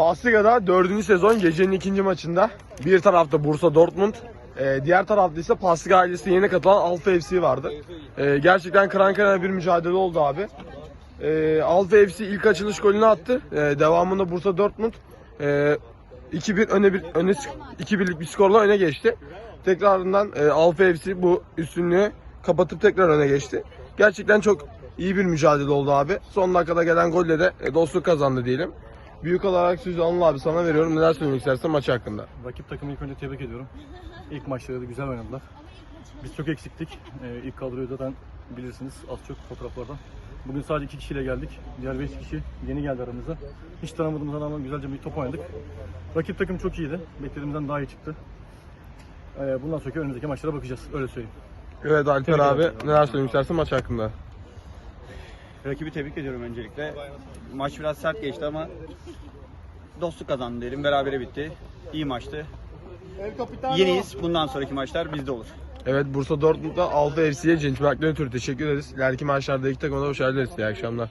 Pasliga'da 4. sezon gecenin ikinci maçında bir tarafta Bursa Dortmund, e, diğer tarafta ise Pasliga ailesi yeni katılan Alfa FC vardı. E, gerçekten kıran kırana bir mücadele oldu abi. E, Alfa FC ilk açılış golünü attı. Devamında Bursa Dortmund e, 2-1 öne bir öne 2-1'lik bir skorla öne geçti. Tekrarından Alfa FC bu üstünlüğü kapatıp tekrar öne geçti. Gerçekten çok iyi bir mücadele oldu abi. Son dakikada gelen golle de e, dostluk kazandı diyelim. Büyük olarak sözü Anıl abi sana veriyorum. Neler söylemek istersen maç hakkında. Rakip takımı ilk önce tebrik ediyorum. İlk maçları da güzel oynadılar. Biz çok eksiktik. Ee, ilk kadroyu zaten bilirsiniz az çok fotoğraflardan. Bugün sadece iki kişiyle geldik. Diğer beş kişi yeni geldi aramıza. Hiç tanımadığımız adamla güzelce bir top oynadık. Rakip takım çok iyiydi. Beklediğimizden daha iyi çıktı. Ee, bundan sonraki önümüzdeki maçlara bakacağız. Öyle söyleyeyim. Evet Alper Tebrik abi ederim. neler söylemek istersen maç hakkında. Rakibi tebrik ediyorum öncelikle. Maç biraz sert geçti ama dostluk kazandı diyelim. Berabere bitti. İyi maçtı. Yeniyiz. Bundan sonraki maçlar bizde olur. Evet Bursa Dortmund'da Alfa FC'ye Cenk Berk'ten ötürü teşekkür ederiz. İleriki maçlarda iki takıma da başarılar dileriz. İyi akşamlar.